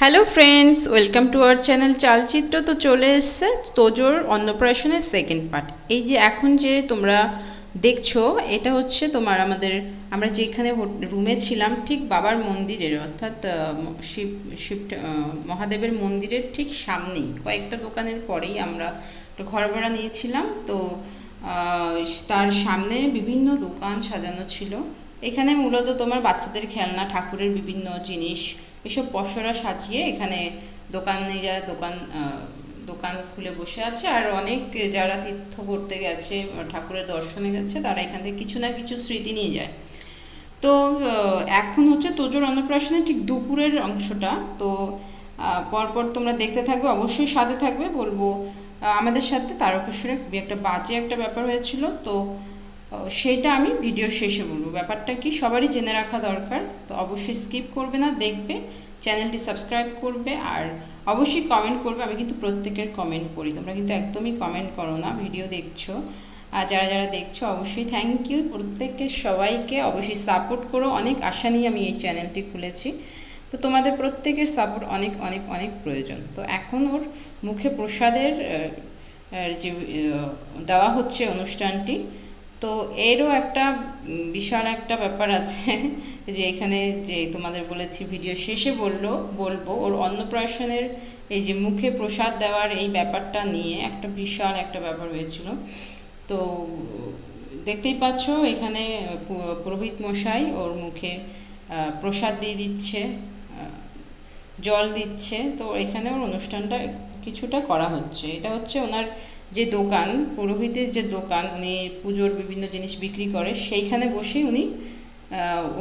Hello friends welcome to our channel Chalchitra তো চলে এসছে তোজোর অন্নপ্রাশনের সেকেন্ড পার্ট এই যে এখন যে তোমরা দেখছ, এটা হচ্ছে তোমার আমাদের, আমরা যেখানে রুমে ছিলাম, ঠিক বাবার মন্দিরের, অর্থাৎ শিব শিব মহাদেবের মন্দিরের ঠিক সামনেই। কয়েকটা দোকানের পরেই আমরা একটা ঘর ভাড়া নিয়েছিলাম। তো তার সামনে বিভিন্ন দোকান সাজানো ছিল। এখানে মূলত তোমার বাচ্চাদের খেলনা, ঠাকুরের বিভিন্ন জিনিস এসব পসরা সাজিয়ে এখানে দোকানিরা দোকান দোকান খুলে বসে আছে। আর অনেক যারা তীর্থ করতে গেছে ঠাকুরের দর্শনে গেছে, তারা এখান থেকে কিছু না কিছু স্মৃতি নিয়ে যায়। তো এখন হচ্ছে তোজোর অন্নপ্রাশনের ঠিক দুপুরের অংশটা। তো পরপর তোমরা দেখতে থাকবে, অবশ্যই সাথে থাকবে। বলব আমাদের সাথে তারকেশ্বরে খুবই একটা বাজে একটা ব্যাপার হয়েছিল। তো সেটা আমি ভিডিওর শেষে বলব। ব্যাপারটা কি, সবারই জেনে রাখা দরকার, তো অবশ্যই স্কিপ করবে না, দেখবে চ্যানেলটি সাবস্ক্রাইব করবে, আর অবশ্যই কমেন্ট করবে, আমি কিন্তু প্রত্যেকের কমেন্ট করি তোমরা কিন্তু একদমই কমেন্ট করো না, ভিডিও দেখছ। আর যারা যারা দেখছ, অবশ্যই থ্যাংক ইউ প্রত্যেকের সবাইকে অবশ্যই সাপোর্ট করো। অনেক আশা নিয়ে আমি এই চ্যানেলটি খুলেছি। তো তোমাদের প্রত্যেকের সাপোর্ট অনেক অনেক অনেক প্রয়োজন। তো এখন ওর মুখে প্রসাদের যে দেওয়া হচ্ছে অনুষ্ঠানটি তো এরও একটা বিশাল একটা ব্যাপার আছে যে এখানে যে তোমাদের বলেছি ভিডিও শেষে বলল, বলব, ওর অন্নপ্রাশনের এই যে মুখে প্রসাদ দেওয়ার এই ব্যাপারটা নিয়ে একটা বিশাল একটা ব্যাপার হয়েছিল। তো দেখতেই পাচ্ছ এখানে পুরোহিত মশাই ওর মুখে প্রসাদ দিয়ে দিচ্ছে জল দিচ্ছে। তো এখানে ওর অনুষ্ঠানটা কিছুটা করা হচ্ছে। এটা হচ্ছে ওনার যে দোকান পুরোহিতের যে দোকান উনি পুজোর বিভিন্ন জিনিস বিক্রি করে সেইখানে বসেই উনি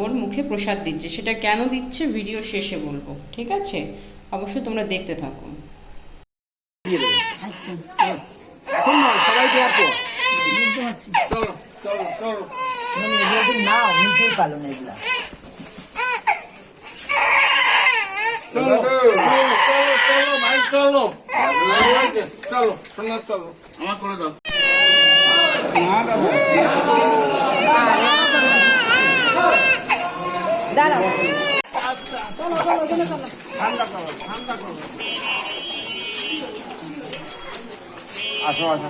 ওর মুখে প্রসাদ দিচ্ছে। সেটা কেন দিচ্ছে ভিডিও শেষে বলব ঠিক আছে? অবশ্যই তোমরা দেখতে থাকো। না নিচেই পালো না এগুলা চলো চলো চলো। চলো চলো চলো। আমার করে দাও। না দাও দাঁড়াও। ঠান্ডা করো ঠান্ডা করো আসো আসো।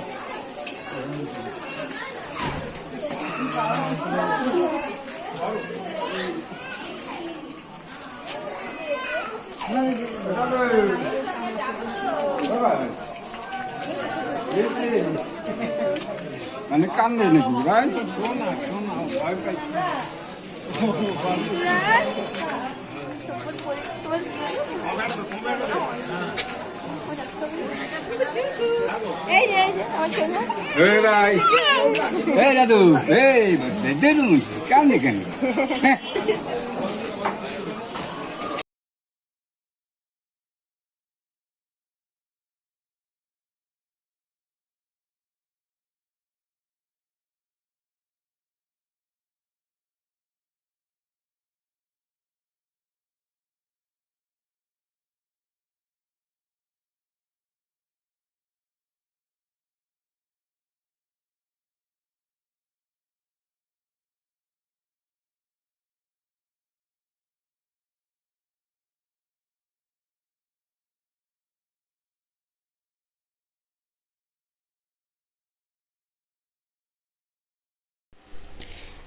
মানে কান্দে নাকি ভাই শোনা শোনা ভয় পাইছি এই যে এই যে আমার ছেলে এই ভাই এই দাদু এই দেখুন কান্দে কেন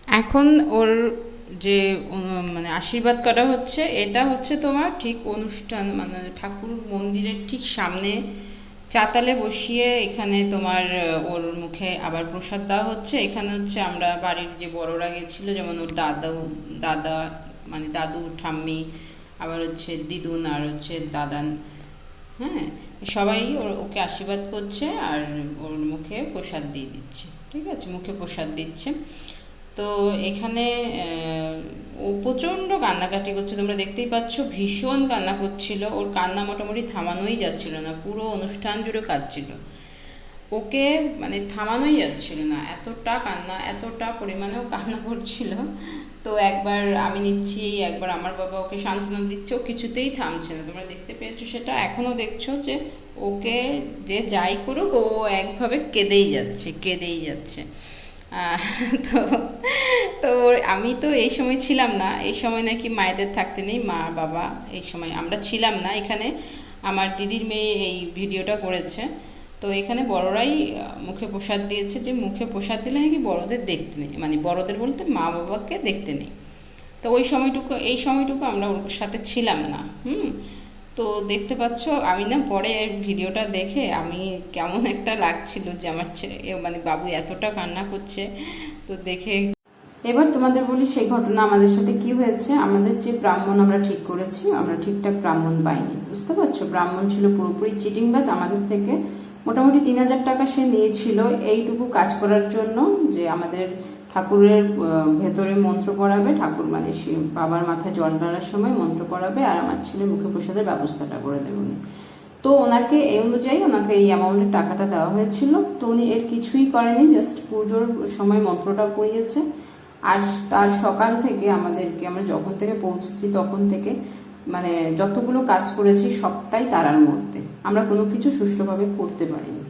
এখন ওর যে মানে আশীর্বাদ করা হচ্ছে, এটা হচ্ছে তোমার ঠিক অনুষ্ঠান মানে ঠাকুর মন্দিরের ঠিক সামনে চাতালে বসিয়ে এখানে তোমার ওর মুখে আবার প্রসাদ দেওয়া হচ্ছে। এখানে হচ্ছে আমরা বাড়ির যে বড়রা গেছিল, যেমন ওর দাদা দাদা মানে দাদু, ঠাম্মি, আবার হচ্ছে দিদুন আর হচ্ছে দাদান। হ্যাঁ সবাই ওর, ওকে আশীর্বাদ করছে আর ওর মুখে প্রসাদ দিয়ে দিচ্ছে। ঠিক আছে, মুখে প্রসাদ দিচ্ছে। তো এখানে ও প্রচণ্ড কান্নাকাটি করছে। তোমরা দেখতেই পাচ্ছ, ভীষণ কান্না করছিল। ওর কান্না মোটামুটি থামানোই যাচ্ছিল না, পুরো অনুষ্ঠান জুড়ে কাঁদছিল। ওকে মানে থামানোই যাচ্ছিল না, এতটা কান্না, এতটা পরিমাণেও কান্না করছিল। তো একবার আমি নিচ্ছি, একবার আমার বাবা ওকে সান্ত্বনা দিচ্ছে, ও কিছুতেই থামছে না। তোমরা দেখতে পেয়েছ সেটা, এখনও দেখছ যে ওকে যে যাই করুক, ও একভাবে কেঁদেই যাচ্ছে কেঁদেই যাচ্ছে। তো তো আমি তো এই সময় ছিলাম না। এই সময় নাকি মায়েদের থাকতে নেই, মা, বাবা, এই সময় আমরা ছিলাম না। এখানে আমার দিদির মেয়ে এই ভিডিওটা করেছে। তো এখানে বড়রাই মুখে প্রসাদ দিয়েছে যে মুখে প্রসাদ দিলে নাকি বড়দের দেখতে নেই। মানে বড়দের বলতে মা, বাবাকে দেখতে নেই। তো ওই সময়টুকু, এই সময়টুকু আমরা ওর সাথে ছিলাম না। হুম? তো দেখতে পাচ্ছ, আমি না পরে ভিডিওটা দেখে আমি কেমন একটা লাগছিল যে আমার ছেলে মানে বাবু এতটা কান্না করছে। তো দেখে এবার তোমাদের বলি সেই ঘটনা আমাদের সাথে কি হয়েছে। আমাদের যে ব্রাহ্মণ আমরা ঠিক করেছি, আমরা ঠিকঠাক ব্রাহ্মণ পাইনি, বুঝতে পারছ? ব্রাহ্মণ ছিল পুরোপুরি চিটিংবাজ আমাদের থেকে মোটামুটি তিন হাজার টাকা সে নিয়েছিল। এইটুকু কাজ করার জন্য যে আমাদের ঠাকুরের ভেতরে মন্ত্র পড়াবে, ঠাকুর মানে বাবার মাথায় জল ঢালার সময় মন্ত্র পড়াবে, আর আমার ছেলের মুখে প্রসাদের ব্যবস্থাটা করে দেবে উনি। তো ওনাকে এই অনুযায়ী ওনাকে এই অ্যামাউন্টের টাকাটা দেওয়া হয়েছিল। তো উনি এর কিছুই করেনি জাস্ট পুজোর সময় মন্ত্রটা পড়িয়েছে আর তার সকাল থেকে আমাদেরকে, আমরা যখন থেকে পৌঁছেছি তখন থেকে মানে যতগুলো কাজ করেছি সবটাই তারার মধ্যে। আমরা কোনো কিছু সুষ্ঠুভাবে করতে পারিনি।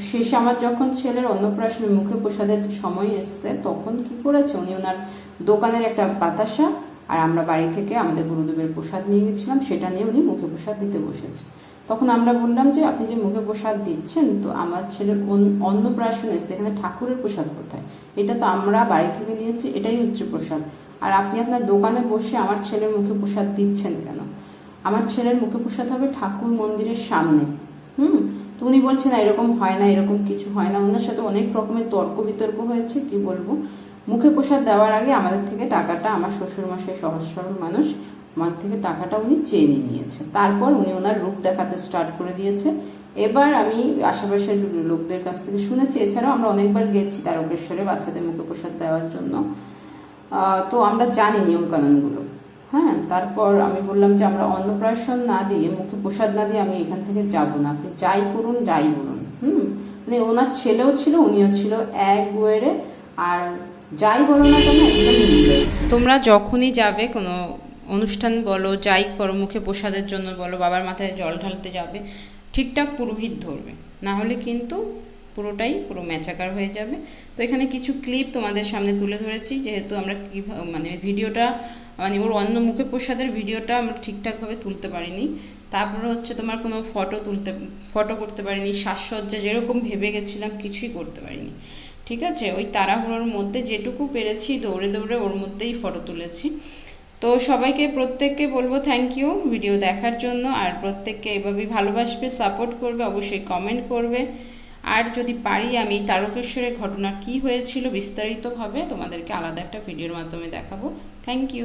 শেষে আমার যখন ছেলের অন্নপ্রাশনের মুখে প্রসাদের সময় এসছে, তখন কি করেছে? উনি ওনার দোকানের একটা বাতাসা আর আমরা বাড়ি থেকে আমাদের গুরুদেবের প্রসাদ নিয়ে গেছিলাম, সেটা নিয়ে উনি মুখে প্রসাদ দিতে বসেছে। তখন আমরা বললাম যে, আপনি যে মুখে প্রসাদ দিচ্ছেন, তো আমার ছেলের অন- অন্নপ্রাশন এসছে, এখানে ঠাকুরের প্রসাদ কোথায়? এটা তো আমরা বাড়ি থেকে নিয়েছি, এটাই হচ্ছে প্রসাদ। আর আপনি আপনার দোকানে বসে আমার ছেলের মুখে প্রসাদ দিচ্ছেন কেন? আমার ছেলের মুখে প্রসাদ হবে ঠাকুর মন্দিরের সামনে। হুম? তো উনি বলছেন, না, এরকম হয় না, এরকম কিছু হয় না। ওনার সাথে অনেক রকমের তর্ক বিতর্ক হয়েছে, কি বলব? মুখে প্রসাদ দেওয়ার আগে আমাদের থেকে টাকাটা, আমার শ্বশুর মশাই সহজ সরল মানুষ, আমার থেকে টাকাটা উনি চেয়ে নিয়ে নিয়েছে তারপর উনি ওনার রূপ দেখাতে স্টার্ট করে দিয়েছে। এবার আমি আশেপাশের লোকদের কাছ থেকে শুনেছি, এছাড়াও আমরা অনেকবার গেছি তারকেশ্বরে বাচ্চাদের মুখে প্রসাদ দেওয়ার জন্য। তো আমরা জানি নিয়ম কানুনগুলো হ্যাঁ তারপর আমি বললাম যে আমরা অন্নপ্রাশন না দিয়ে, মুখে প্রসাদ না দিয়ে আমি এখান থেকে যাব না। আপনি যাই করুন, যাই বলুন। হুম? মানে ওনার ছেলেও ছিল, উনিও ছিল এক বইয়েরে, আর যাই বলো না কেন, একদম তোমরা যখনই যাবে, কোনো অনুষ্ঠান বলো, যাই করো, মুখে প্রসাদের জন্য বলো, বাবার মাথায় জল ঢালতে যাবে, ঠিকঠাক পুরোহিত ধরবে। না হলে কিন্তু পুরোটাই পুরো ম্যাচাকার হয়ে যাবে। তো এখানে কিছু ক্লিপ তোমাদের সামনে তুলে ধরেছি, যেহেতু আমরা কী মানে ভিডিওটা মানে ওর অন্য মুখে প্রসাদের ভিডিওটা আমরা ঠিকঠাকভাবে তুলতে পারিনি। তারপরে হচ্ছে তোমার কোনো ফটো তুলতে ফটো করতে পারিনি, সাজসজ্জা যেরকম ভেবে গেছিলাম কিছুই করতে পারিনি। ঠিক আছে? ওই তাড়াহুড়োর মধ্যে যেটুকু পেরেছি দৌড়ে দৌড়ে ওর মধ্যেই ফটো তুলেছি। তো সবাইকে প্রত্যেককে বলব থ্যাংক ইউ ভিডিও দেখার জন্য। আর প্রত্যেককে এভাবেই ভালোবাসবে সাপোর্ট করবে, অবশ্যই কমেন্ট করবে। আর যদি পারি আমি তারকেশ্বরের ঘটনা কি হয়েছিল বিস্তারিতভাবে তোমাদেরকে আলাদা একটা ভিডিওর মাধ্যমে দেখাবো। Thank you